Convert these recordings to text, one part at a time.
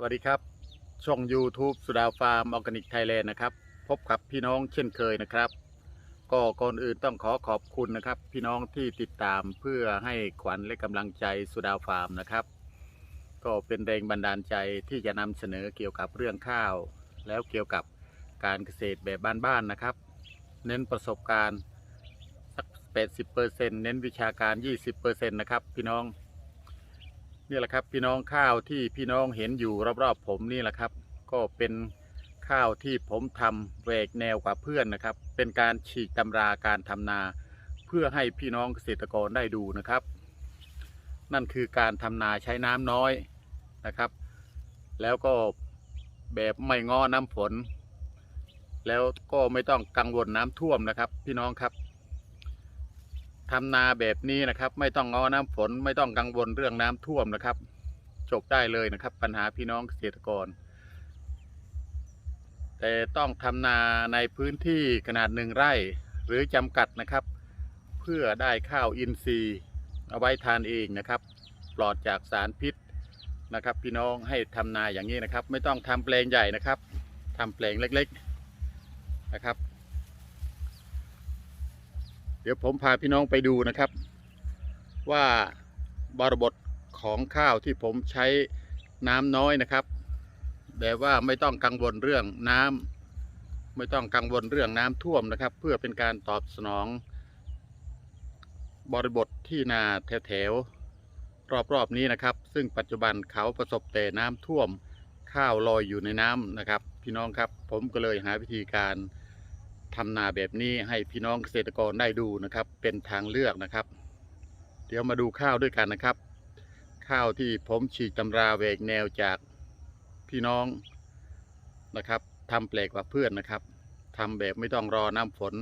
สวัสดีครับ ช่อง YouTube สุดาฟาร์มออร์แกนิกไทยแลนด์นะครับ พบกับพี่น้องเช่นเคยนะครับ ก็ก่อนอื่นต้องขอขอบคุณนะครับ พี่น้องที่ติดตามเพื่อให้ขวัญและกำลังใจสุดาฟาร์มนะครับ ก็เป็นแรงบันดาลใจที่จะนำเสนอเกี่ยวกับเรื่องข้าว แล้วเกี่ยวกับการเกษตรแบบบ้านๆนะครับ เน้นประสบการณ์สัก 80%เน้นวิชาการ 20%นะครับพี่น้อง นี่แหละครับพี่น้องข้าวที่พี่น้องเห็นอยู่รอบๆผมนี่แหละครับ ก็เป็นข้าวที่ผมทำแหวกแนวกว่าเพื่อนนะครับ เป็นการฉีกตำราการทำนา เพื่อให้พี่น้องเกษตรกรได้ดูนะครับ นั่นคือการทำนาใช้น้ำน้อยนะครับ แล้วก็แบบไม่ง้อน้ำฝน แล้วก็ไม่ต้องกังวลน้ำท่วมนะครับ พี่น้องครับ ทำนาแบบนี้นะครับ ไม่ต้องง้อน้ำฝนไม่ต้องกังวลเรื่องน้ำท่วมนะครับ จบได้เลยนะครับ ปัญหาพี่น้องเกษตรกร แต่ต้องทำนาในพื้นที่ขนาดหนึ่งไร่หรือจำกัดนะครับ เพื่อได้ข้าวอินทรีย์เอาไว้ทานเองนะครับ ปลอดจากสารพิษนะครับ พี่น้องให้ทำนาอย่างนี้นะครับ ไม่ต้องทำแปลงใหญ่นะครับทำแปลงเล็ก ๆนะครับ เดี๋ยวผมพาพี่น้องไปดูนะครับ ว่าบริบทของข้าวที่ผมใช้น้ำน้อยนะครับแบบว่าไม่ต้องกังวลเรื่องน้ำไม่ต้องกังวลเรื่องน้ำท่วมนะครับ เพื่อเป็นการตอบสนอง บริบทที่นาแถวๆรอบๆนี้นะครับ ซึ่งปัจจุบันเขาประสบแต่น้ำท่วมข้าวลอยอยู่ในน้ำนะครับ พี่น้องครับ ผมก็เลยหาวิธีการ ทำนาแบบนี้ให้พี่น้องเกษตรกรได้ดูนะครับ เป็นทางเลือกนะครับ เดี๋ยวมาดูข้าวด้วยกันนะครับ ข้าวที่ผมฉีกตำราแวกแนวจากพี่น้องนะครับทำแปลกกว่าเพื่อนนะครับทำแบบไม่ต้องรอน้ำฝน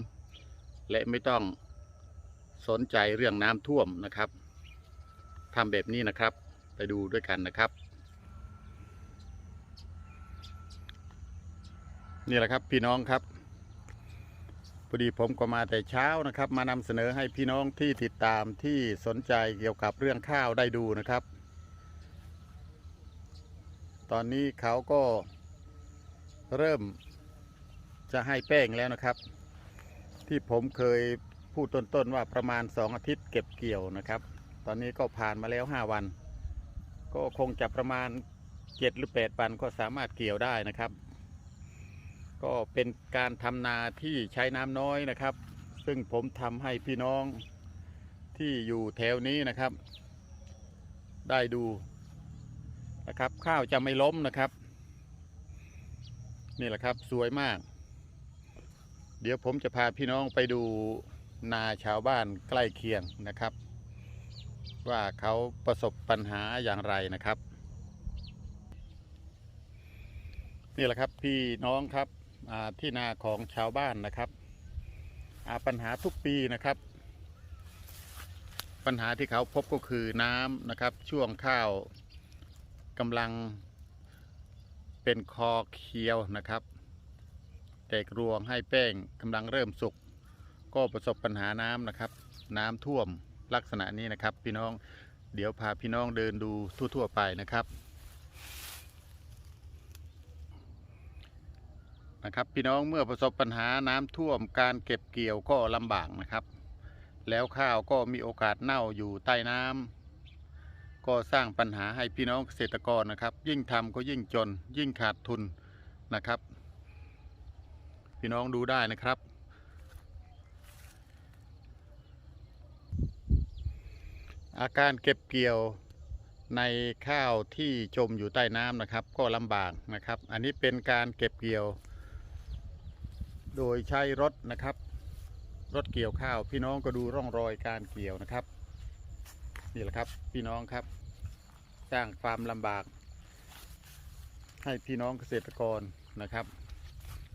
และไม่ต้องสนใจเรื่องน้ำท่วมนะครับทำแบบนี้นะครับ ไปดูด้วยกันนะครับ นี่แหละครับพี่น้องครับ อดีผมก็มาแต่เช้านะครับ มานำเสนอให้พี่น้องที่ติดตามที่สนใจเกี่ยวกับเรื่องข้าวได้ดูนะครับ ตอนนี้เขาก็เริ่มจะให้แป้งแล้วนะครับ ที่ผมเคยพูดต้นๆว่าประมาณสองอาทิตย์เก็บเกี่ยวนะครับ ตอนนี้ก็ผ่านมาแล้วห้าวัน ก็คงจะประมาณเจ็ดหรือแปดวันก็สามารถเกี่ยวได้นะครับ ก็เป็นการทำนาที่ใช้น้ำน้อยนะครับ ซึ่งผมทำให้พี่น้องที่อยู่แถวนี้นะครับ ได้ดูนะครับ ข้าวจะไม่ล้มนะครับ นี่แหละครับสวยมาก เดี๋ยวผมจะพาพี่น้องไปดูนาชาวบ้านใกล้เคียงนะครับ ว่าเขาประสบปัญหาอย่างไรนะครับ นี่แหละครับพี่น้องครับ ที่นาของชาวบ้านนะครับปัญหาทุกปีนะครับ ปัญหาที่เขาพบก็คือน้ำนะครับ ช่วงข้าวกำลังเป็นคอเคี้ยวนะครับ แตกรวงให้แป้งกำลังเริ่มสุก ก็ประสบปัญหาน้ำนะครับ น้ำท่วมลักษณะนี้นะครับ พี่น้องเดี๋ยวพาพี่น้องเดินดูทั่ว ๆ ไปนะครับ นะครับ พี่น้องเมื่อประสบปัญหาน้ำท่วมการเก็บเกี่ยวก็ลำบากนะครับ แล้วข้าวก็มีโอกาสเน่าอยู่ใต้น้ำก็สร้างปัญหาให้พี่น้องเกษตรกรนะครับ ยิ่งทำก็ยิ่งจน ยิ่งขาดทุนนะครับ พี่น้องดูได้นะครับอาการเก็บเกี่ยวในข้าวที่จมอยู่ใต้น้ำนะครับ ก็ลำบากนะครับ อันนี้เป็นการเก็บเกี่ยว โดยใช้รถนะครับ รถเกี่ยวข้าว พี่น้องก็ดูร่องรอยการเกี่ยวนะครับ นี่แหละครับพี่น้องครับสร้างความลำบาก ให้พี่น้องเกษตรกรนะครับ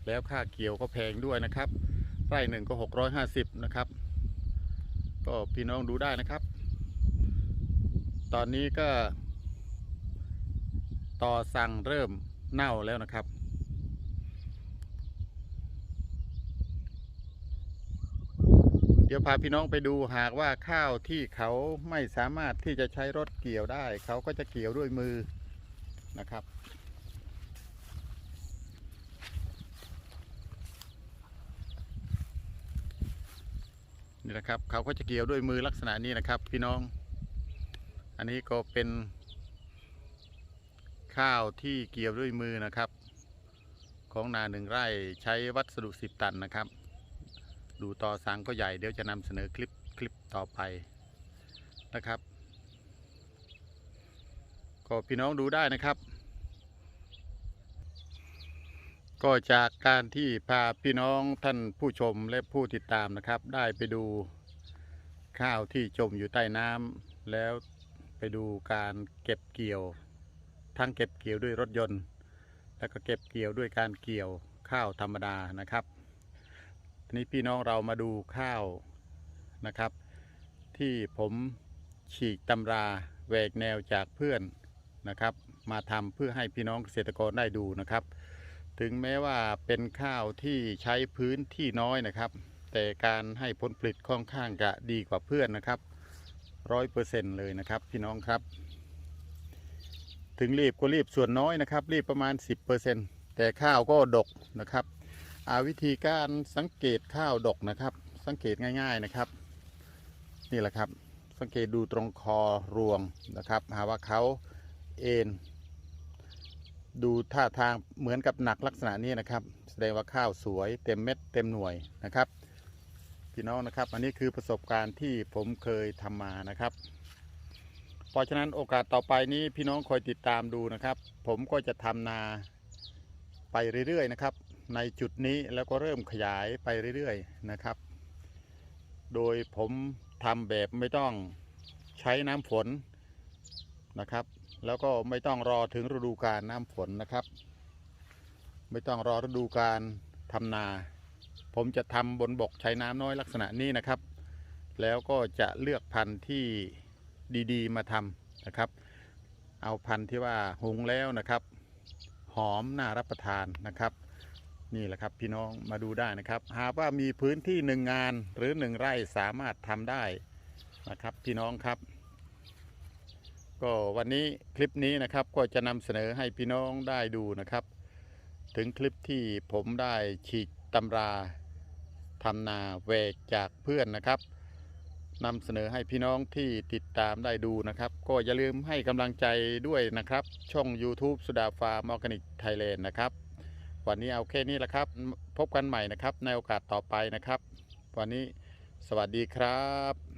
แล้วค่าเกี่ยวก็แพงด้วยนะครับ ไร่หนึ่งก็หกร้อยห้าสิบนะครับ ก็พี่น้องดูได้นะครับ ตอนนี้ก็ ต่อสั่งเริ่มเน่าแล้วนะครับ เดี๋ยวพาพี่น้องไปดูหากว่าข้าวที่เขาไม่สามารถที่จะใช้รถเกี่ยวได้ เขาก็จะเกี่ยวด้วยมือนะครับ นี่นะครับเขาก็จะเกี่ยวด้วยมือลักษณะนี้นะครับ พี่น้อง อันนี้ก็เป็น ข้าวที่เกี่ยวด้วยมือนะครับ ของนาหนึ่งไร่ใช้วัสดุสิบตันนะครับ ดูต่อสังก็ใหญ่เดี๋ยวจะนำเสนอคลิปคลิปต่อไปนะครับ ก็พี่น้องดูได้นะครับ ก็จากการที่พาพี่น้องท่านผู้ชมและผู้ติดตามนะครับ ได้ไปดูข้าวที่จมอยู่ใต้น้ำแล้วไปดูการเก็บเกี่ยว ทั้งเก็บเกี่ยวด้วยรถยนต์ แล้วก็เก็บเกี่ยวด้วยการเกี่ยวข้าวธรรมดานะครับ นี้พี่น้องเรามาดูข้าวนะครับ ที่ผมฉีกตำราแหวกแนวจากเพื่อนนะครับ มาทำเพื่อให้พี่น้องเกษตรกรได้ดูนะครับ ถึงแม้ว่าเป็นข้าวที่ใช้พื้นที่น้อยนะครับ แต่การให้ผลผลิตค่อนข้างจะดีกว่าเพื่อนนะครับร้อยเปอร์เซ็นต์เลยนะครับ พี่น้องครับ ถึงรีบก็รีบส่วนน้อยนะครับ รีบประมาณ 10%แต่ข้าวก็ดกนะครับ วิธีการสังเกตข้าวดกนะครับ สังเกตง่าย ๆนะครับ นี่แหละครับ สังเกตดูตรงคอรวงนะครับ หาว่าเขาเอ็นดูท่าทางเหมือนกับหนักลักษณะนี้นะครับ แสดงว่าข้าวสวยเต็มเม็ดเต็มหน่วยนะครับพี่น้องนะครับ อันนี้คือประสบการณ์ที่ผมเคยทำมานะครับ เพราะฉะนั้นโอกาสต่อไปนี้พี่น้องคอยติดตามดูนะครับ ผมก็จะทำนาไปเรื่อยๆนะครับ ในจุดนี้แล้วก็เริ่มขยายไปเรื่อยๆนะครับ โดยผมทำแบบไม่ต้องใช้น้ำฝนนะครับ แล้วก็ไม่ต้องรอถึงฤดูกาลน้ำฝนนะครับ ไม่ต้องรอฤดูกาลทำนา ผมจะทำบนบกใช้น้ำน้อยลักษณะนี้นะครับ แล้วก็จะเลือกพันธุ์ที่ดีๆ มาทำนะครับ เอาพันธุ์ที่ว่าหุงแล้วนะครับ หอมน่ารับประทานนะครับ นี่แหละครับพี่น้องมาดูได้นะครับ หากว่ามีพื้นที่หนึ่งงานหรือหนึ่งไร่สามารถทำได้นะครับพี่น้องครับ ก็วันนี้คลิปนี้นะครับก็จะนำเสนอให้พี่น้องได้ดูนะครับ ถึงคลิปที่ผมได้ฉีกตำราทำนาแหวกจากเพื่อนนะครับนำเสนอให้พี่น้องที่ติดตามได้ดูนะครับ ก็อย่าลืมให้กำลังใจด้วยนะครับ ช่อง YouTube สุดาฟาร์มออร์แกนิกไทยแลนด์นะครับ วันนี้เอาแค่นี้แหละครับ พบกันใหม่นะครับ ในโอกาสต่อไปนะครับ วันนี้สวัสดีครับ